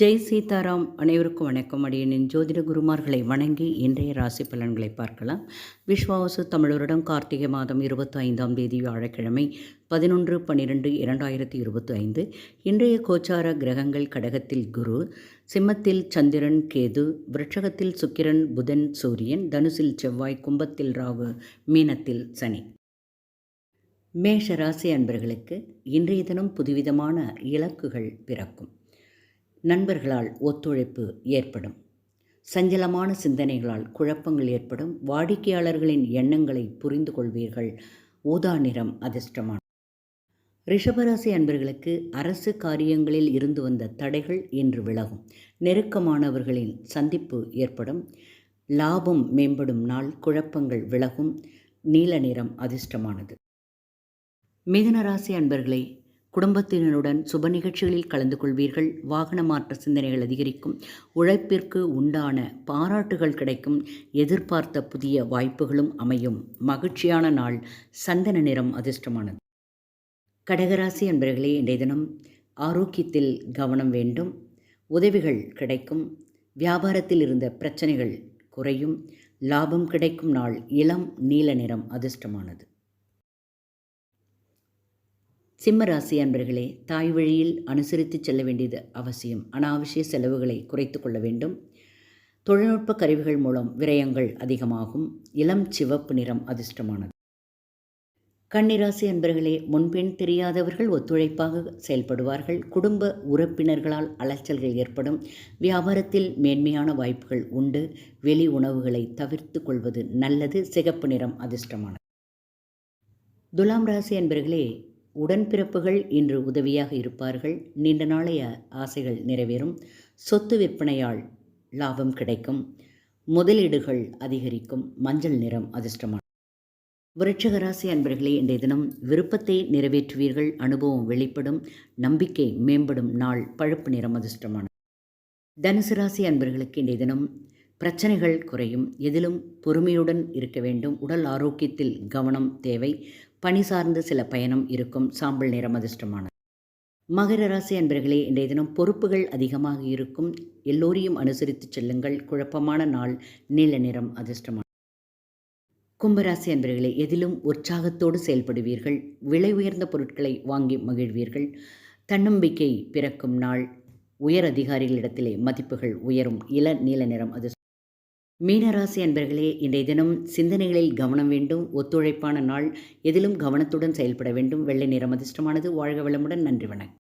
ஜெய் சீதாராம் அனைவருக்கும் வணக்கம். அடியனின் ஜோதிட குருமார்களை வணங்கி இன்றைய ராசி பலன்களை பார்க்கலாம். விஸ்வாவசு தமிழரிடம் கார்த்திகை மாதம் இருபத்தி ஐந்தாம் தேதி வியாழக்கிழமை பதினொன்று பன்னிரெண்டு இரண்டாயிரத்தி இருபத்தி ஐந்து இன்றைய கோச்சார கிரகங்கள் கடகத்தில் குரு சிம்மத்தில் சந்திரன் கேது விருட்சகத்தில் சுக்கிரன் புதன் சூரியன் தனுசில் செவ்வாய் கும்பத்தில் ராகு மீனத்தில் சனி. மேஷ ராசி அன்பர்களுக்கு இன்றைய தினம் புதுவிதமான இலக்குகள் பிறக்கும். நண்பர்களால் ஒத்துழைப்பு ஏற்படும். சஞ்சலமான சிந்தனைகளால் குழப்பங்கள் ஏற்படும். வாடிக்கையாளர்களின் எண்ணங்களை புரிந்து கொள்வீர்கள். ஊதா நிறம் அதிர்ஷ்டமான. ரிஷபராசி அன்பர்களுக்கு அரசு காரியங்களில் இருந்து வந்த தடைகள் இன்று விலகும். நெருக்கமானவர்களின் சந்திப்பு ஏற்படும். லாபம் மேம்படும் நாள் குழப்பங்கள் விலகும். நீல நிறம் அதிர்ஷ்டமானது. மிதனராசி அன்பர்களை குடும்பத்தினருடன் சுப நிகழ்ச்சிகளில் கலந்து கொள்வீர்கள். வாகன மாற்ற சிந்தனைகள் அதிகரிக்கும். உழைப்பிற்கு உண்டான பாராட்டுகள் கிடைக்கும். எதிர்பார்த்த புதிய வாய்ப்புகளும் அமையும். மகிழ்ச்சியான நாள். சந்தன நிறம் அதிர்ஷ்டமானது. கடகராசி அன்பர்களே இன்றைய தினம் ஆரோக்கியத்தில் கவனம் வேண்டும். உதவிகள் கிடைக்கும். வியாபாரத்தில் இருந்த பிரச்சனைகள் குறையும். லாபம் கிடைக்கும் நாள். இளம் நீல நிறம் அதிர்ஷ்டமானது. சிம்மராசி அன்பர்களே தாய் வழியில் அனுசரித்து செல்ல வேண்டியது அவசியம். அனாவசிய செலவுகளை குறைத்து கொள்ள வேண்டும். தொழில்நுட்ப கருவிகள் மூலம் விரயங்கள் அதிகமாகும். இளம் சிவப்பு நிறம் அதிர்ஷ்டமானது. கன்னிராசி அன்பர்களே முன்பின் தெரியாதவர்கள் ஒத்துழைப்பாக செயல்படுவார்கள். குடும்ப உறுப்பினர்களால் அலைச்சல்கள் ஏற்படும். வியாபாரத்தில் மேன்மையான வாய்ப்புகள் உண்டு. வெளி உணவுகளை தவிர்த்து கொள்வது நல்லது. சிகப்பு நிறம் அதிர்ஷ்டமானது. துலாம் ராசி அன்பர்களே உடன்பிறப்புகள் இன்று உதவியாக இருப்பார்கள். நீண்ட நாளைய ஆசைகள் நிறைவேறும். சொத்து விற்பனையால் லாபம் கிடைக்கும். முதலீடுகள் அதிகரிக்கும். மஞ்சள் நிறம் அதிர்ஷ்டமான விருட்சகராசி அன்பர்களே இன்றைய தினம் விருப்பத்தை நிறைவேற்றுவீர்கள். அனுபவம் வெளிப்படும். நம்பிக்கை மேம்படும் நாள். பழுப்பு நிறம் அதிர்ஷ்டமான. தனுசு ராசி அன்பர்களுக்கு இன்றைய தினம் பிரச்சனைகள் குறையும். எதிலும் பொறுமையுடன் இருக்க வேண்டும். உடல் ஆரோக்கியத்தில் கவனம் தேவை. பணி சார்ந்து சில பயணம் இருக்கும். சாம்பல் நிறம் அதிர்ஷ்டமானது. மகர ராசி அன்பர்களே இன்றைய தினம் பொறுப்புகள் அதிகமாக இருக்கும். எல்லோரையும் அனுசரித்து செல்லுங்கள். குழப்பமான நாள் நீல நிறம் அதிர்ஷ்டமான கும்பராசி அன்பர்களே எதிலும் உற்சாகத்தோடு செயல்படுவீர்கள். விலை உயர்ந்த பொருட்களை வாங்கி மகிழ்வீர்கள். தன்னம்பிக்கை பிறக்கும் நாள். உயர் அதிகாரிகளிடத்திலே மதிப்புகள் உயரும். இள நீல நிறம் அது மீனராசி அன்பர்களே இன்றைய தினம் சிந்தனைகளில் கவனம் வேண்டும் ஒத்துழைப்பான நாள் எதிலும் கவனத்துடன் செயல்பட வேண்டும். வெள்ளை நிறம் அதிர்ஷ்டமானது வாழ்க வளமுடன். நன்றி வணக்கம்.